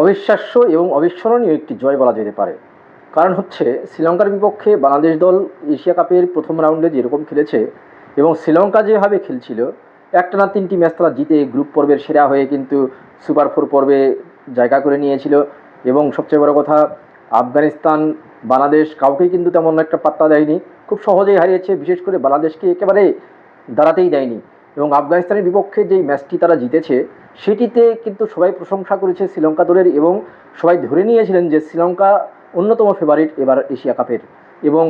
অবিশ্বাস্য এবং অবিস্মরণীয় একটি জয় বলা যেতে পারে। কারণ হচ্ছে, শ্রীলঙ্কার বিপক্ষে বাংলাদেশ দল এশিয়া কাপের প্রথম রাউন্ডে যেরকম খেলেছে এবং শ্রীলঙ্কা যেভাবে খেলছিল, একটানা তিনটি ম্যাচ তারা জিতে গ্রুপ পর্বের সেরা হয়ে কিন্তু সুপার ফোর পর্বে জায়গা করে নিয়েছিল এবং সবচেয়ে বড় কথা, আফগানিস্তান, বাংলাদেশ কাউকেই কিন্তু তেমন একটা পাত্তা দেয়নি। খুব সহজেই হারিয়েছে, বিশেষ করে বাংলাদেশকে একেবারে দাঁড়াতেই দেয়নি। এবং আফগানিস্তানের বিপক্ষে যেই ম্যাচটি তারা জিতেছে, সেটিতে কিন্তু সবাই প্রশংসা করেছে শ্রীলঙ্কা দলের এবং সবাই ধরে নিয়েছিলেন যে শ্রীলঙ্কা অন্যতম ফেভারিট এবার এশিয়া কাপের এবং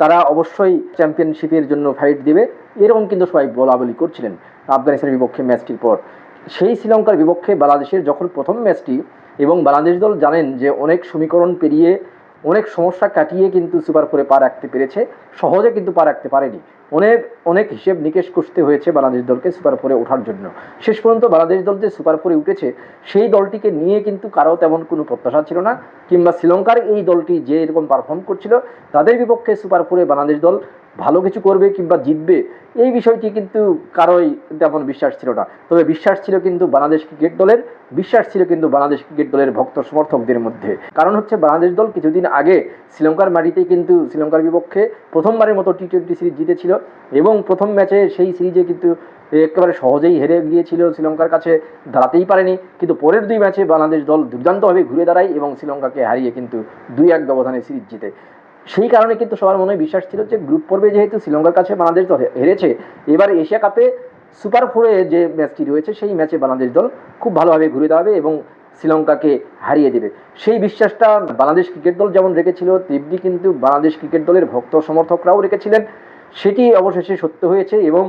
তারা অবশ্যই চ্যাম্পিয়নশিপের জন্য ফাইট দেবে এরকম কিন্তু সবাই বলা বলি করছিলেন আফগানিস্তানের বিপক্ষে ম্যাচটির পর। সেই শ্রীলঙ্কার বিপক্ষে বাংলাদেশের যখন প্রথম ম্যাচটি এবং বাংলাদেশ দল জানেন যে অনেক সমীকরণ পেরিয়ে অনেক সমস্যা কাটিয়ে কিন্তু সুপার ফোরে পা রাখতে পেরেছে। সহজে কিন্তু পা রাখতে পারেনি। অনেক অনেক হিসেব নিকেশ করতে হয়েছে বাংলাদেশ দলকে সুপার ফোরে ওঠার জন্য। শেষ পর্যন্ত বাংলাদেশ দল যে সুপার ফোরে উঠেছে, সেই দলটিকে নিয়ে কিন্তু কারও তেমন কোনো প্রত্যাশা ছিল না। কিংবা শ্রীলঙ্কার এই দলটি যে এরকম পারফর্ম করছিল, তাদের বিপক্ষে সুপার ফোরে বাংলাদেশ দল ভালো কিছু করবে কিংবা জিতবে, এই বিষয়টি কিন্তু কারোই তেমন বিশ্বাস ছিল না। তবে বিশ্বাস ছিল কিন্তু বাংলাদেশ ক্রিকেট দলের, বিশ্বাস ছিল কিন্তু বাংলাদেশ ক্রিকেট দলের ভক্ত সমর্থকদের মধ্যে। কারণ হচ্ছে বাংলাদেশ দল কিছুদিন আগে শ্রীলঙ্কার মাটিতে কিন্তু শ্রীলঙ্কার বিপক্ষে প্রথমবারের মতো টি টোয়েন্টি সিরিজ জিতেছিল এবং প্রথম ম্যাচে সেই সিরিজে কিন্তু একেবারে সহজেই হেরে গিয়েছিল শ্রীলঙ্কার কাছে, দাঁড়াতেই পারেনি। কিন্তু পরের দুই ম্যাচে বাংলাদেশ দল দুর্দান্তভাবে ঘুরে দাঁড়ায় এবং শ্রীলঙ্কাকে হারিয়ে কিন্তু দুই এক ব্যবধানে সিরিজ জিতে। সেই কারণে কিন্তু সবার মনে বিশ্বাস ছিল যে গ্রুপ পর্বে যেহেতু শ্রীলঙ্কার কাছে বাংলাদেশ দল হেরেছে, এবার এশিয়া কাপে সুপার ফোরে যে ম্যাচটি রয়েছে, সেই ম্যাচে বাংলাদেশ দল খুব ভালোভাবে ঘুরে দাঁড়াবে এবং শ্রীলঙ্কাকে হারিয়ে দেবে। সেই বিশ্বাসটা বাংলাদেশ ক্রিকেট দল যেমন রেখেছিল, তেমনি কিন্তু বাংলাদেশ ক্রিকেট দলের ভক্ত সমর্থকরাও রেখেছিলেন। সেটি অবশেষে সত্য হয়েছে এবং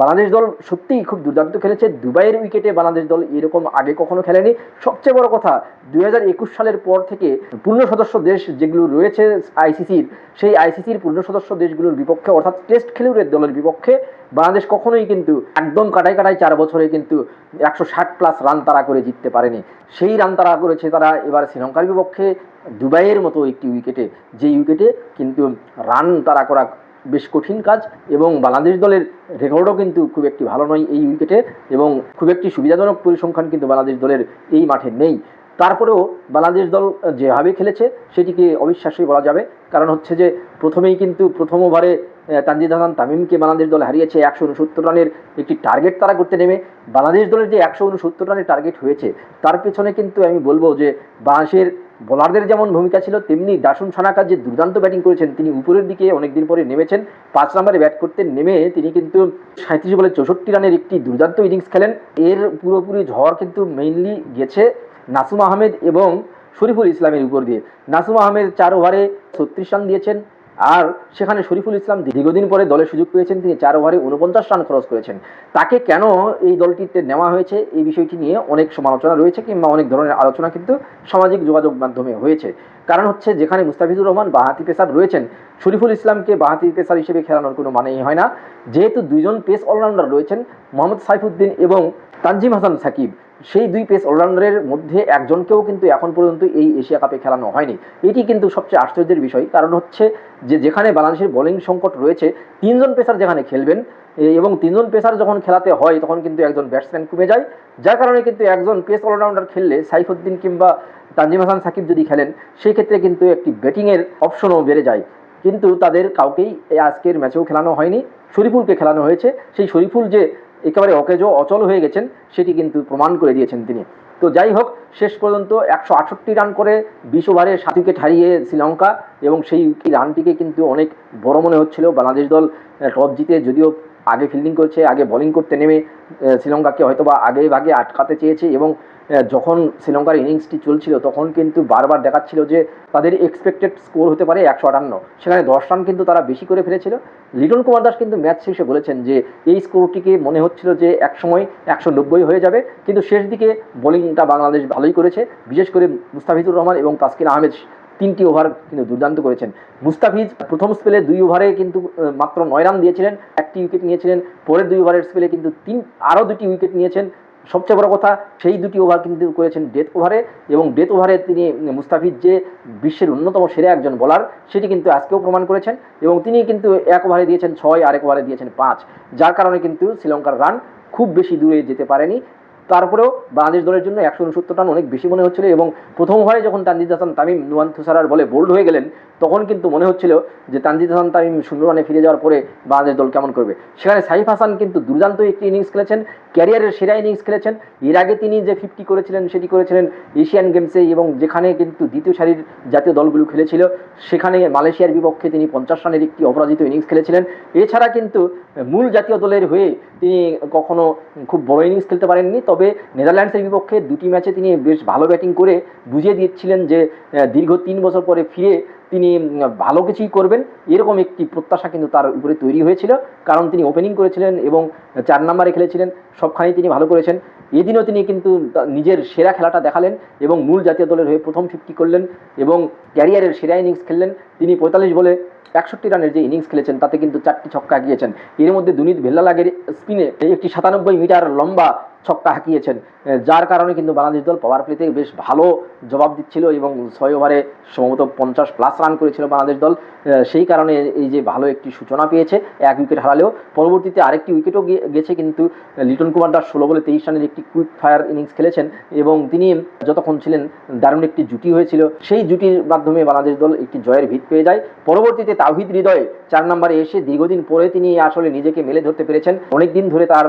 বাংলাদেশ দল সত্যিই খুব দুর্দান্ত খেলেছে। দুবাইয়ের উইকেটে বাংলাদেশ দল এরকম আগে কখনো খেলেনি। সবচেয়ে বড় কথা দু হাজার একুশ সালের পর থেকে পূর্ণ সদস্য দেশ যেগুলো রয়েছে আইসিসির সেই আইসিসির পূর্ণ সদস্য দেশগুলোর বিপক্ষে, অর্থাৎ টেস্ট খেলুড়ের দলের বিপক্ষে বাংলাদেশ কখনোই কিন্তু একদম কাটাই কাটাই চার বছরে কিন্তু একশো ষাট প্লাস রান তারা করে জিততে পারেনি। সেই রান তারা করেছে তারা এবার শ্রীলঙ্কার বিপক্ষে, দুবাইয়ের মতো একটি উইকেটে। যে উইকেটে কিন্তু রান তারা করা বেশ কঠিন কাজ এবং বাংলাদেশ দলের রেকর্ডও কিন্তু খুব একটি ভালো নয় এই উইকেটে এবং খুব একটি সুবিধাজনক পরিসংখ্যান কিন্তু বাংলাদেশ দলের এই মাঠে নেই। তারপরেও বাংলাদেশ দল যেভাবে খেলেছে, সেটিকে অবিশ্বাস্যই বলা যাবে। কারণ হচ্ছে যে, প্রথমেই কিন্তু প্রথম ওভারে তানজিদ হাসান তামিমকে বাংলাদেশ দল হারিয়েছে একশো উনসত্তর রানের একটি টার্গেট তারা করতে নেমে। বাংলাদেশ দলের যে একশো উনসত্তর রানের টার্গেট হয়েছে, তার পেছনে কিন্তু আমি বলব যে, বাংলাদেশের বোলারদের যেমন ভূমিকা ছিল, তেমনি দাসুন সানাকা যে দুর্দান্ত ব্যাটিং করেছেন, তিনি উপরের দিকে অনেকদিন পরে নেমেছেন। পাঁচ নম্বরে ব্যাট করতে নেমে তিনি কিন্তু সাঁত্রিশ বলে চৌষট্টি রানের একটি দুর্দান্ত ইনিংস খেলেন। এর পুরোপুরি ঝড় কিন্তু মেইনলি গেছে। নাসুম আহমেদ এবং শরীফুল ইসলামের উপর দিয়ে। নাসুম আহমেদ চার ওভারে ছত্রিশ রান দিয়েছেন আর সেখানে শরীফুল ইসলাম দীর্ঘদিন পরে দলের সুযোগ পেয়েছেন। তিনি চার ওভারে উনপঞ্চাশ রান খরচ করেছেন। তাকে কেন এই দলটিতে নেওয়া হয়েছে এই বিষয়টি নিয়ে অনেক সমালোচনা রয়েছে কিংবা অনেক ধরনের আলোচনা কিন্তু সামাজিক যোগাযোগ মাধ্যমে হয়েছে। কারণ হচ্ছে যেখানে মুস্তাফিজুর রহমান বাহাতি পেসার রয়েছেন, শরীফুল ইসলামকে বাহাতি পেসার হিসেবে খেলানোর কোনো মানেই হয় না। যেহেতু দুইজন পেস অলরাউন্ডার রয়েছেন, মোহাম্মদ সাইফুদ্দিন এবং তানজিম হাসান সাকিব। সেই দুই পেস অলরাউন্ডারের মধ্যে একজনকেও কিন্তু এখন পর্যন্ত এই এশিয়া কাপে খেলানো হয়নি। এটি কিন্তু সবচেয়ে আশ্চর্যের বিষয়, কারণ হচ্ছে যে যেখানে বাংলাদেশের বোলিং সংকট রয়েছে, তিনজন পেসার যেখানে খেলবেন এবং তিনজন পেসার যখন খেলাতে হয়, তখন কিন্তু একজন ব্যাটসম্যান কমে যায়। যার কারণে কিন্তু একজন পেস অলরাউন্ডার খেললে সাইফুদ্দিন কিংবা তানজিম হাসান সাকিব যদি খেলেন সেই ক্ষেত্রে কিন্তু একটি ব্যাটিংয়ের অপশনও বেড়ে যায়। কিন্তু তাদের কাউকেই আজকের ম্যাচেও খেলানো হয়নি। শরীফুলকে খেলানো হয়েছে। সেই শরীফুল যে একেবারে অকেজ, অচল হয়ে গেছেন, সেটি কিন্তু প্রমাণ করে দিয়েছেন তিনি। তো যাই হোক, শেষ পর্যন্ত একশো আটষট্টি রান করে বিশ ওভারে সাত উইকেট হারিয়ে শ্রীলঙ্কা এবং সেই রানটিকে কিন্তু অনেক বড় মনে হচ্ছিল। বাংলাদেশ দল টস জিতে যদিও আগে ফিল্ডিং করছে, আগে বোলিং করতে নেমে শ্রীলঙ্কাকে হয়তোবা আগে ভাগে আটকাতে চেয়েছে এবং যখন শ্রীলঙ্কার ইনিংসটি চলছিল, তখন কিন্তু বারবার দেখাচ্ছিল যে তাদের এক্সপেক্টেড স্কোর হতে পারে একশো আটান্ন। সেখানে দশ রান কিন্তু তারা বেশি করে ফেলেছিল। লিটন কুমার দাস কিন্তু ম্যাচ শেষে বলেছেন যে এই স্কোরটিকে মনে হচ্ছিল যে এক সময় একশো নব্বই হয়ে যাবে। কিন্তু শেষ দিকে বোলিংটা বাংলাদেশ ভালোই করেছে। বিশেষ করে মুস্তাফিজুর রহমান এবং তাসকিন আহমেদ তিনটি ওভার কিন্তু দুর্দান্ত করেছেন। মুস্তাফিজ প্রথম স্পেলে দুই ওভারে কিন্তু মাত্র নয় রান দিয়েছিলেন। একটি উইকেট নিয়েছিলেন। পরের দুই ওভারের স্পেলে কিন্তু তিন, আরও দুটি উইকেট নিয়েছেন। সবচেয়ে বড় কথা, সেই দুটি ওভার কিন্তু করেছেন ডেথ ওভারে এবং ডেথ ওভারে তিনি মুস্তাফিজ যে বিশ্বের অন্যতম সেরা একজন বলার সেটি কিন্তু আজকেও প্রমাণ করেছেন এবং তিনি কিন্তু এক ওভারে দিয়েছেন ছয়, আরেক ওভারে দিয়েছেন পাঁচ। যার কারণে কিন্তু শ্রীলঙ্কার রান খুব বেশি দূরে যেতে পারেনি তারপরেও বাংলাদেশ দলের জন্য একশো উনসত্তর রান অনেক বেশি মনে হচ্ছিল এবং প্রথম ওভারে যখন তানজিদ হাসান, তামিম, নুয়ান থুসারার বলে বোল্ড হয়ে গেলেন, তখন কিন্তু মনে হচ্ছিল যে তানজিদ হাসান, তামিম শূন্য রানে ফিরে যাওয়ার পরে বাংলাদেশ দল কেমন করবে। সেখানে সাইফ হাসান কিন্তু দুর্দান্ত একটি ইনিংস খেলেছেন, ক্যারিয়ারের সেরা ইনিংস খেলেছেন। এর আগে তিনি যে ফিফটি করেছিলেন, সেটি করেছিলেন এশিয়ান গেমসে এবং যেখানে কিন্তু দ্বিতীয় সারির জাতীয় দলগুলো খেলেছিল, সেখানে মালয়েশিয়ার বিপক্ষে তিনি পঞ্চাশ রানের একটি অপরাজিত ইনিংস খেলেছিলেন। এছাড়া কিন্তু মূল জাতীয় দলের হয়ে তিনি কখনো খুব বড় ইনিংস খেলতে পারেননি। তবে নেদারল্যান্ডসের বিপক্ষে দুটি ম্যাচে তিনি বেশ ভালো ব্যাটিং করে বুঝিয়ে দিচ্ছিলেন যে দীর্ঘ তিন বছর পরে ফিরে তিনি ভালো কিছুই করবেন। এরকম একটি প্রত্যাশা কিন্তু তার উপরে তৈরি হয়েছিল। কারণ তিনি ওপেনিং করেছিলেন এবং চার নম্বরে খেলেছিলেন। সবখানেই তিনি ভালো করেছেন। এদিনও তিনি কিন্তু নিজের সেরা খেলাটা দেখালেন এবং মূল জাতীয় দলের হয়ে প্রথম ফিফটি করলেন এবং ক্যারিয়ারের সেরা ইনিংস খেললেন তিনি পঁয়তাল্লিশ বলে একষট্টি রানের যে ইনিংস খেলেছেন, তাতে কিন্তু চারটি ছক্কা হাঁকিয়েছেন। এর মধ্যে দুনিত ভেল্লালাগের স্পিনে একটি সাতানব্বই মিটার লম্বা ছক্কা হাঁকিয়েছেন, যার কারণে কিন্তু বাংলাদেশ দল পাওয়ার প্লেতে বেশ ভালো জবাব দিচ্ছিল এবং ছয় ওভারে সম্ভবত পঞ্চাশ প্লাস রান করেছিল বাংলাদেশ দল। সেই কারণে এই যে ভালো একটি সূচনা পেয়েছে, এক উইকেট হারালেও। পরবর্তীতে আরেকটি উইকেটও গেছে কিন্তু লিটন কুমার দাস ষোলো বলে তেইশ রানের একটি কুইক ফায়ার ইনিংস খেলেছেন এবং তিনি যতক্ষণ ছিলেন দারুণ একটি জুটি হয়েছিল। সেই জুটির মাধ্যমে বাংলাদেশ দল একটি জয়ের ভিত পেয়ে যায়। পরবর্তীতে তাওহিদ হৃদয়ে চার নম্বরে এসে দীর্ঘদিন পরে তিনি আসলে নিজেকে মেলে ধরতে পেরেছেন। অনেক দিন ধরে তার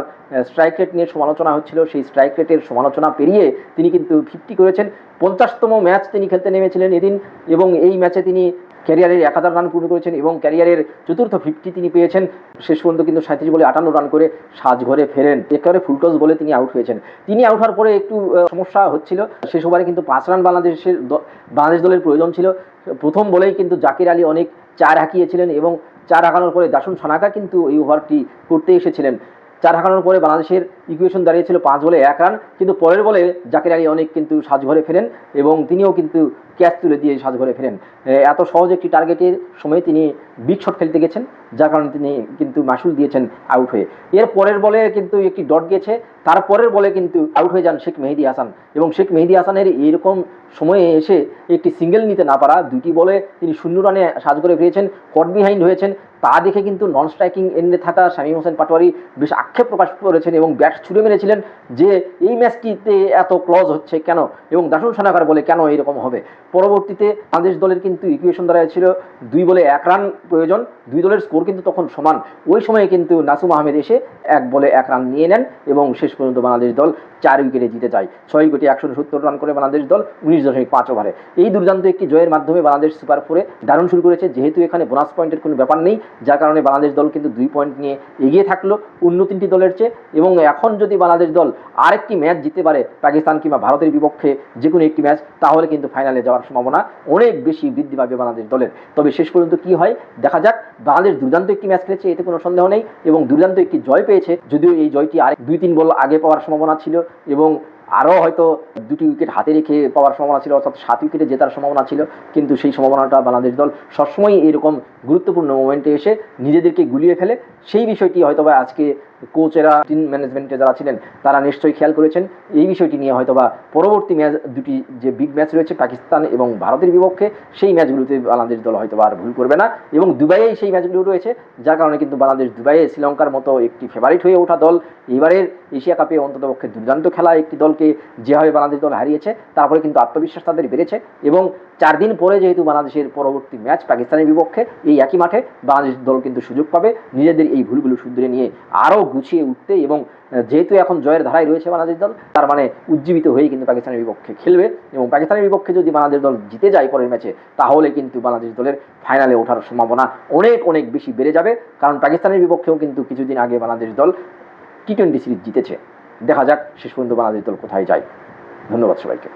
স্ট্রাইক রেট নিয়ে সমালোচনা হচ্ছিল। সেই স্ট্রাইক রেটের সমালোচনা পেরিয়ে তিনি কিন্তু ফিফটি করেছেন। পঞ্চাশতম ম্যাচ তিনি খেলতে নেমেছিলেন এদিন এবং এই ম্যাচে তিনি ক্যারিয়ারের এক হাজার রান পূর্ণ করেছেন এবং ক্যারিয়ারের চতুর্থ ফিফটি তিনি পেয়েছেন। শেষ পর্যন্ত কিন্তু সাঁত্রিশ বলে আটান্ন রান করে সাজঘরে ফেরেন। একেবারে ফুলটস বলে তিনি আউট হয়েছেন। তিনি আউট হওয়ার পরে একটু সমস্যা হচ্ছিল। শেষ ওভারে কিন্তু পাঁচ রান বাংলাদেশের বাংলাদেশ দলের প্রয়োজন ছিল। প্রথম বলেই কিন্তু জাকির আলী অনেক চার হাঁকিয়েছিলেন এবং চার হাঁকানোর পরে দাসুন সানাকা কিন্তু এই ওভারটি করতে এসেছিলেন। চার হাঁকানোর পরে বাংলাদেশের ইকুয়েশন দাঁড়িয়েছিল পাঁচ বলে এক রান কিন্তু পরের বলে জাকির আলী অনেক কিন্তু সাজঘরে ফেরেন এবং তিনিও কিন্তু ক্যাচ তুলে দিয়ে সাজঘরে ফেরেন। এত সহজ একটি টার্গেটের সময় তিনি বিগ শট খেলতে গেছেন, যার কারণে তিনি কিন্তু মাসুল দিয়েছেন আউট হয়ে। এর পরের বলে কিন্তু একটি ডট গেছে তারপরের বলে কিন্তু আউট হয়ে যান শেখ মেহেদি হাসান। এবং শেখ মেহেদি হাসানের এইরকম সময়ে এসে একটি সিঙ্গেল নিতে না পারা দুটি বলে তিনি শূন্য রানে সাজ করে ফিরেছেন কট বিহাইন্ড হয়েছেন তা দেখে কিন্তু নন স্ট্রাইকিং এন্ডে থাকা শামীম হোসেন পাটোয়ারি বেশ আক্ষেপ প্রকাশ করেছেন এবং ব্যাট ছুড়ে মেরেছিলেন যে এই ম্যাচটিতে এত ক্লজ হচ্ছে কেন? এবং দাসুন সানাকার বলে কেন এরকম হবে? পরবর্তীতে বাংলাদেশ দলের কিন্তু ইকুয়েশন দ্বারা ছিল দুই বলে এক রান প্রয়োজন, দুই দলের স্কোর কিন্তু তখন সমান। ওই সময়ে কিন্তু নাসুম আহমেদ এসে এক বলে এক রান নিয়ে নেন এবং শেষ পর্যন্ত বাংলাদেশ দল চার উইকেটে জিতে যায়। ছয় উইকেটে একশো সত্তর রান করে বাংলাদেশ দল উনিশ দশমিক পাঁচ ওভারে এই দুর্দান্ত একটি জয়ের মাধ্যমে বাংলাদেশ সুপার ফোরে দারুণ শুরু করেছে, যেহেতু এখানে বোনাস পয়েন্টের কোনো ব্যাপার নেই। যার কারণে বাংলাদেশ দল কিন্তু দুই পয়েন্ট নিয়ে এগিয়ে থাকল অন্য তিনটি দলের চেয়ে। এবং এখন যদি বাংলাদেশ দল আরেকটি ম্যাচ জিতে পারে পাকিস্তান কিংবা ভারতের বিপক্ষে যে কোনো একটি ম্যাচ তাহলে কিন্তু ফাইনালে যাওয়ার সম্ভাবনা অনেক বেশি বৃদ্ধি পাবে বাংলাদেশ দলের। তবে শেষ পর্যন্ত কি হয়? দেখা যাক। বাংলাদেশ দুর্দান্ত একটি ম্যাচ খেলেছে, এতে কোনো সন্দেহ নেই। এবং দুর্দান্ত একটি জয় পেয়েছে, যদিও এই জয়টি আরেক দুই তিন বল আগে পাওয়ার সম্ভাবনা ছিল। এবং আরও হয়তো দুটি উইকেট হাতে রেখে পাওয়ার সম্ভাবনা ছিল, অর্থাৎ সাত উইকেটে জেতার সম্ভাবনা ছিল, কিন্তু সেই সম্ভাবনাটা বাংলাদেশ দল সবসময় এরকম গুরুত্বপূর্ণ মোমেন্টে এসে নিজেদেরকে গুলিয়ে ফেলে। সেই বিষয়টি হয়তো বা আজকে কোচেরা টিম ম্যানেজমেন্টে যারা ছিলেন, তারা নিশ্চয়ই খেয়াল করেছেন। এই বিষয়টি নিয়ে হয়তোবা পরবর্তী ম্যাচ দুটি যে বিগ ম্যাচ রয়েছে, পাকিস্তান এবং ভারতের বিপক্ষে, সেই ম্যাচগুলোতে বাংলাদেশ দল হয়তো আর ভুল করবে না। এবং দুবাইয়েই সেই ম্যাচগুলো রয়েছে, যার কারণে কিন্তু বাংলাদেশ দুবাইয়ে শ্রীলঙ্কার মতো একটি ফেভারিট হয়ে ওঠা দল। এবারের এশিয়া কাপে অন্ততপক্ষে দুর্দান্ত খেলা একটি দলকে যেভাবে বাংলাদেশ দল হারিয়েছে, তারপরে কিন্তু আত্মবিশ্বাস তাদের বেড়েছে। এবং চার দিন পরে যেহেতু বাংলাদেশের পরবর্তী ম্যাচ পাকিস্তানের বিপক্ষে, এই একই মাঠে বাংলাদেশ দল কিন্তু সুযোগ পাবে। নিজেদের এই ভুলগুলো শুধরে নিয়ে আরও গুছিয়ে উঠতে এবং যেহেতু এখন জয়ের ধারায় রয়েছে বাংলাদেশ দল, তার মানে উজ্জীবিত হয়েই কিন্তু পাকিস্তানের বিপক্ষে খেলবে এবং পাকিস্তানের বিপক্ষে যদি বাংলাদেশ দল জিতে যায় পরের ম্যাচে, তাহলে কিন্তু বাংলাদেশ দলের ফাইনালে ওঠার সম্ভাবনা অনেক অনেক বেশি বেড়ে যাবে। কারণ পাকিস্তানের বিপক্ষেও কিন্তু কিছুদিন আগে বাংলাদেশ দল টি টোয়েন্টি সিরিজ জিতেছে। দেখা যাক শেষ পর্যন্ত বাংলাদেশ দল কোথায় যায়। ধন্যবাদ সবাইকে।